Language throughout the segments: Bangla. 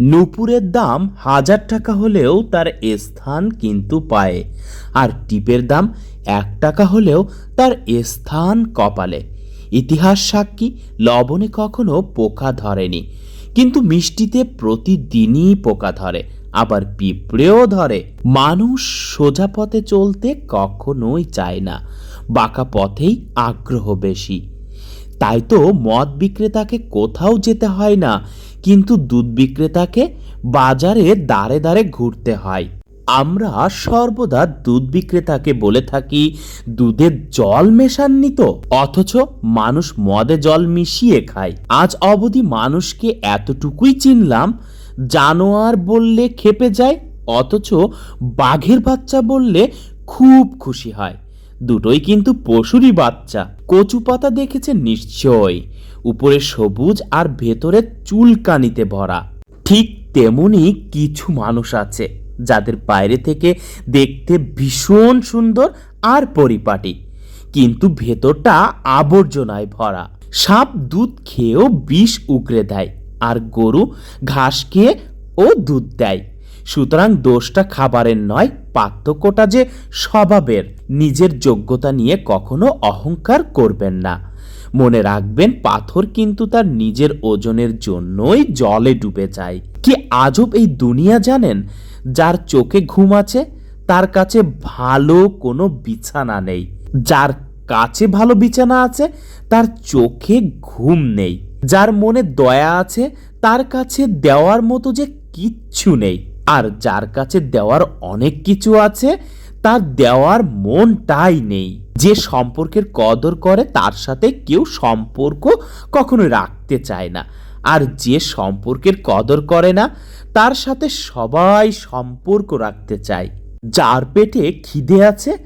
নূপুরের দাম হাজার টাকা হলেও তার স্থান কিন্তু পায়ে। আর টিপের দাম এক টাকা হলেও তার স্থান কপালে। ইতিহাস সাক্ষী, লবণে কখনো পোকা ধরেনি। কিন্তু মিষ্টিতে প্রতিদিনই পোকা ধরে, আবার পিঁপড়েও ধরে। মানুষ সোজা পথে চলতে কখনোই চায় না, বাঁকা পথেই আগ্রহ বেশি। তাই তো মদ বিক্রেতাকে কোথাও যেতে হয় না, কিন্তু দুধ বিক্রেতাকে বাজারে দাঁড়ে দাঁড়ে ঘুরতে হয়। আমরা সর্বদা দুধ বিক্রেতাকে বলে থাকি দুধে জল মেশাননি তো, অথচ মানুষ মদে জল মিশিয়ে খায়। আজ অবধি মানুষকে এতটুকুই চিনলাম, জানোয়ার বললে খেপে যায়, অথচ বাঘের বাচ্চা বললে খুব খুশি হয়। দুটোই কিন্তু পশুরই বাচ্চা। কচু পাতা দেখেছে নিশ্চয় উপরে সবুজ আর ভেতরে চুলকানিতে ভরা। ঠিক তেমনি কিছু মানুষ আছে, যাদের বাইরে থেকে দেখতে ভীষণ সুন্দর আর পরিপাটি। কিন্তু ভেতরটা আবর্জনায় ভরা। সাপ দুধ খেয়েও বিষ উগড়ে দেয়, আর গরু ঘাস খেয়ে ও দুধ দেয়। সুতরাং দোষটা খাবারের নয়, পার্থক্যটা যে স্বভাবের। নিজের যোগ্যতা নিয়ে কখনো অহংকার করবেন না। মনে রাখবেন, পাথর কিন্তু তার নিজের ওজনের জন্যই জলে ডুবে যায়। কি আজব এই দুনিয়া জানেন? যার চোখে ঘুম আছে, তার কাছে ভালো কোনো বিছানা নেই। যার কাছে ভালো বিছানা আছে, তার চোখে ঘুম নেই। যার মনে দয়া আছে, তার কাছে দেওয়ার মতো যে কিচ্ছু নেই। আর যার কাছে দেওয়ার অনেক কিছু আছে, তার দেওয়ার মনটাই নেই। যে সম্পর্কের কদর করে, তার সাথে কেউ সম্পর্ক কখনো রাখতে চায় না। আর যে সম্পর্কের কদর করে না, তার সাথে সবাই সম্পর্ক রাখতে চায়। যার পেটে খিদে আছে,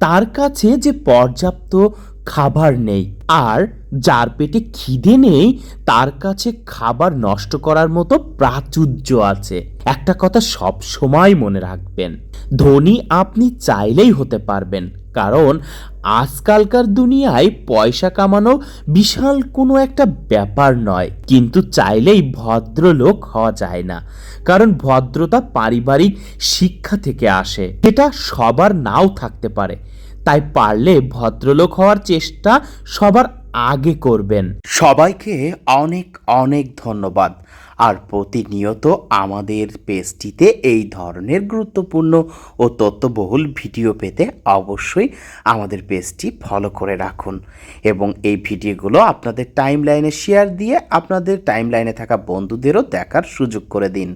তার কাছে যে পর্যাপ্ত খাবার নেই। আর যার পেটে খিদে নেই, তার কাছে খাবার নষ্ট করার মতো প্রাচুর্য আছে। একটা কথা সব সময় মনে রাখবেন, ধনী আপনি চাইলেই হতে পারবেন, কারণ আজকালকার দুনিয়ায় পয়সা কামানো বিশাল কোনো একটা ব্যাপার নয়, কিন্তু চাইলেই ভদ্রলোক হওয়া যায় না, কারণ ভদ্রতা পারিবারিক শিক্ষা থেকে আসে এটা সবার নাও থাকতে পারে, তাই পারলে ভদ্রলোক হওয়ার চেষ্টা সবার আগে করবেন। সবাইকে অনেক অনেক ধন্যবাদ। আর প্রতিনিয়ত আমাদের পেজটিতে এই ধরনের গুরুত্বপূর্ণ ও তথ্যবহুল ভিডিও পেতে অবশ্যই আমাদের পেজটি ফলো করে রাখুন। এবং এই ভিডিওগুলো আপনাদের টাইম লাইনে শেয়ার দিয়ে আপনাদের টাইম লাইনে থাকা বন্ধুদেরও দেখার সুযোগ করে দিন।